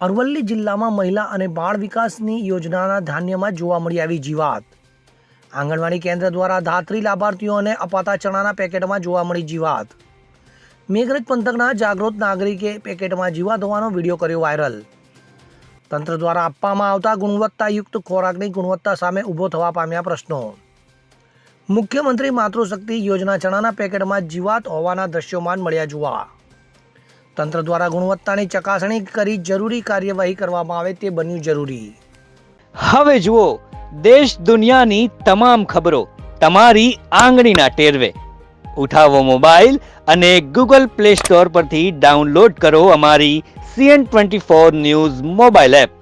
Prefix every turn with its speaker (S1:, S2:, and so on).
S1: અરવલ્લી જિલ્લામાં મહિલા અને બાળ વિકાસની યોજનાના ધાન્યમાં જોવા મળી આવી જીવાત. આંગણવાડી કેન્દ્ર દ્વારા ધાત્રી લાભાર્થીઓને અપાતા ચણાના પેકેટમાં જોવા મળી જીવાત. મેઘરજ પંથકના જાગૃત નાગરિકે પેકેટમાં જીવાત હોવાનો વીડિયો કર્યો વાયરલ. તંત્ર દ્વારા આપવામાં આવતા ગુણવત્તાયુક્ત ખોરાકની ગુણવત્તા સામે ઊભો થવા પામ્યા પ્રશ્નો. મુખ્યમંત્રી માતૃશક્તિ યોજના ચણાના પેકેટમાં જીવાત હોવાના દ્રશ્યોમાન મળ્યા જોવા. તંત્ર દ્વારા ગુણવત્તાની ચકાસણી કરી જરૂરી કાર્યવાહી કરવામાં આવે તે બન્યું જરૂરી.
S2: હવે જુઓ, દેશ દુનિયાની તમામ ખબરો તમારી આંગળીના ટેરવે. ઉઠાવો મોબાઈલ અને ગૂગલ પ્લે સ્ટોર પરથી ડાઉનલોડ કરો અમારી CN twenty four news mobile app.